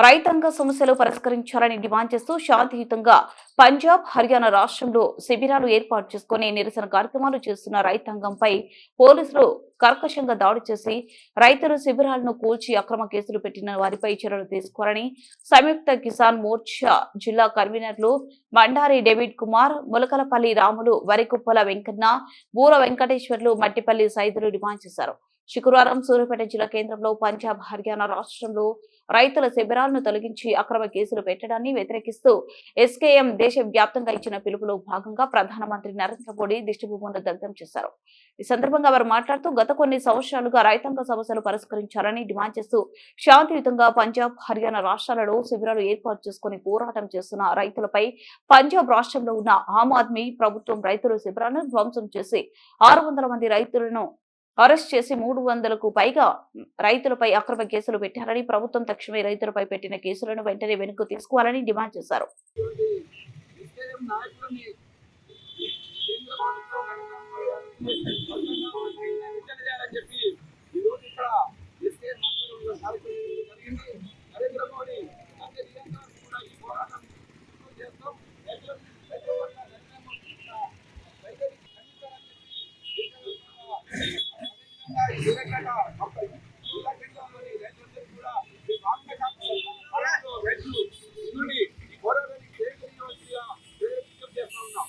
రైతాంగ సమస్యలు పరిష్కరించాలని డిమాండ్ చేస్తూ శాంతియుతంగా పంజాబ్ హర్యానా రాష్ట్రంలో శిబిరాలు ఏర్పాటు చేసుకుని నిరసన కార్యక్రమాలు చేస్తున్న రైతాంగంపై పోలీసులు కర్కశంగా దాడి చేసి రైతులు శిబిరాలను కూల్చి అక్రమ కేసులు పెట్టిన వారిపై చర్యలు తీసుకోవాలని సంయుక్త కిసాన్ మోర్చా జిల్లా కన్వీనర్లు మండారి డేవిడ్ కుమార్ ములకలపల్లి రాములు వరికుప్పల వెంకన్న బూర వెంకటేశ్వర్లు మట్టిపల్లి సైదులు డిమాండ్ చేశారు. శుక్రవారం సూర్యాపేట జిల్లా కేంద్రంలో పంజాబ్ హర్యానా రాష్ట్రంలో రైతుల శిబిరాలను తొలగించి అక్రమ కేసులు పెట్టడాన్ని వ్యతిరేకిస్తూ ఎస్కేఎం దేశవ్యాప్తంగా ఇచ్చిన పిలుపులో భాగంగా ప్రధానమంత్రి నరేంద్ర మోడీ దిష్టిభూములను దగ్ధం చేశారు. ఈ సందర్భంగా వారు మాట్లాడుతూ గత కొన్ని సంవత్సరాలుగా రైతాంగ సమస్యలు పరిష్కరించాలని డిమాండ్ చేస్తూ శాంతియుతంగా పంజాబ్ హర్యానా రాష్ట్రాలలో శిబిరాలు ఏర్పాటు చేసుకుని పోరాటం చేస్తున్న రైతులపై పంజాబ్ రాష్ట్రంలో ఉన్న ఆమ్ ఆద్మీ ప్రభుత్వం రైతుల శిబిరాలను ధ్వంసం చేసి ఆరు వందల మంది రైతులను అరెస్ట్ చేసి మూడు వందలకు పైగా రైతులపై అక్రమ కేసులు పెట్టారని ప్రభుత్వం తక్షణమే రైతులపై పెట్టిన కేసులను వెంటనే వెనుక తీసుకోవాలని డిమాండ్ చేశారు ఎస్కేఎం నాయకులని కేంద్ర ప్రభుత్వం విడుదల చేయాలని చెప్పి ఈరోజు ఇక్కడ ఎస్కేఎం ఆధ్వర్యంలో కార్యక్రమం జరిగింది నరేంద్ర మోడీ అన్ని విధంగా కూడా ఈ పోరాటం ముందుకు చేస్తాం రైతుల రైతుల పట్ల నరేంద్ర మోడీ కూడా రైతులకు ఖండించాలని చెప్పి విలేకరుల మొత్తం జిల్లా కేంద్రంలోని రైతులందరూ కూడా ఈ కాంగ్రెస్ రైతులు నుండి ఈ పోరాటానికి చేకూర్చవలసిగా విజ్ఞప్తి చేస్తా ఉన్నాం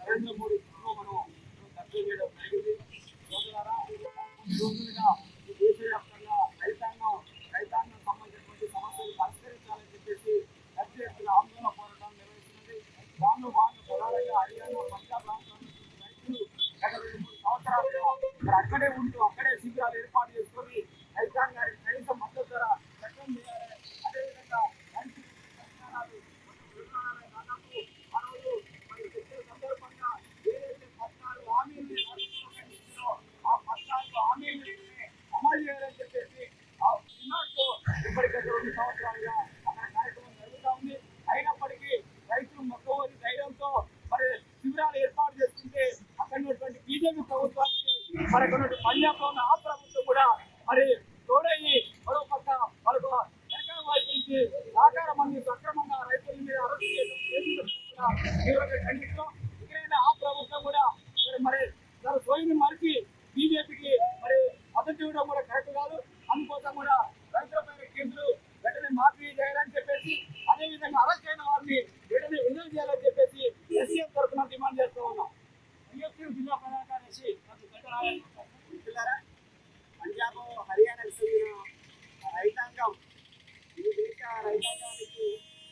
నరేంద్ర మోడీ కుటుంబమును దర్శనం చేయడం జరిగింది సోదరులారా, ఈ రోజులుగా ఈ దేశవ్యాప్తంగా రైతాంగం రైతాంగం సంబంధించినటువంటి సమస్యలు పరిష్కరించాలని చెప్పేసి పెద్ద ఎత్తున ఆందోళన పోరాటం నిర్వహిస్తున్నది దానిలో భాగంగా ప్రధానంగా హర్యానా పంజాబ్ రాష్ట్రంలో రైతులు గత రెండు మూడు సంవత్సరాలుగా మరి అక్కడే ఉంటూ అక్కడే శిబిరాలు ఏర్పాటు చేసుకొని రైతాంగ కనీస మద్దతు ధర చట్టం చేయాలి. అదేవిధంగా రైతు పరిష్కారాలు దాదాపు ఆ మరి చర్చల సందర్భంగా ఏదైతే పద్నాలుగు హామీలు ఆ పద్నాలుగు హామీలు అమలు చేయాలని చెప్పేసి ఆ ఇప్పటికే రెండు సంవత్సరాలుగా అక్కడ కార్యక్రమం జరుగుతూ ఉంది. అయినప్పటికీ రైతులు మొక్కవరి ధైర్యంతో మరి శిబిరాలు ఏర్పాటు చేసుకుంటే అక్కడ ఉన్నటువంటి బీజేపీ ప్రభుత్వానికి మరి పంజాబ్ ఉన్నటువంటి ఉన్న ఆ ప్రభుత్వం కూడా మరి తోడయ్యి మరో పక్క వాళ్ళకు వెనకాల వైపు నుంచి సహకారం అందిస్తూ అక్రమంగా రైతుల మీద అరెస్ట్ చేయడం కూడా తీవ్రంగా ఖండిస్తాం 你们下来，大家就。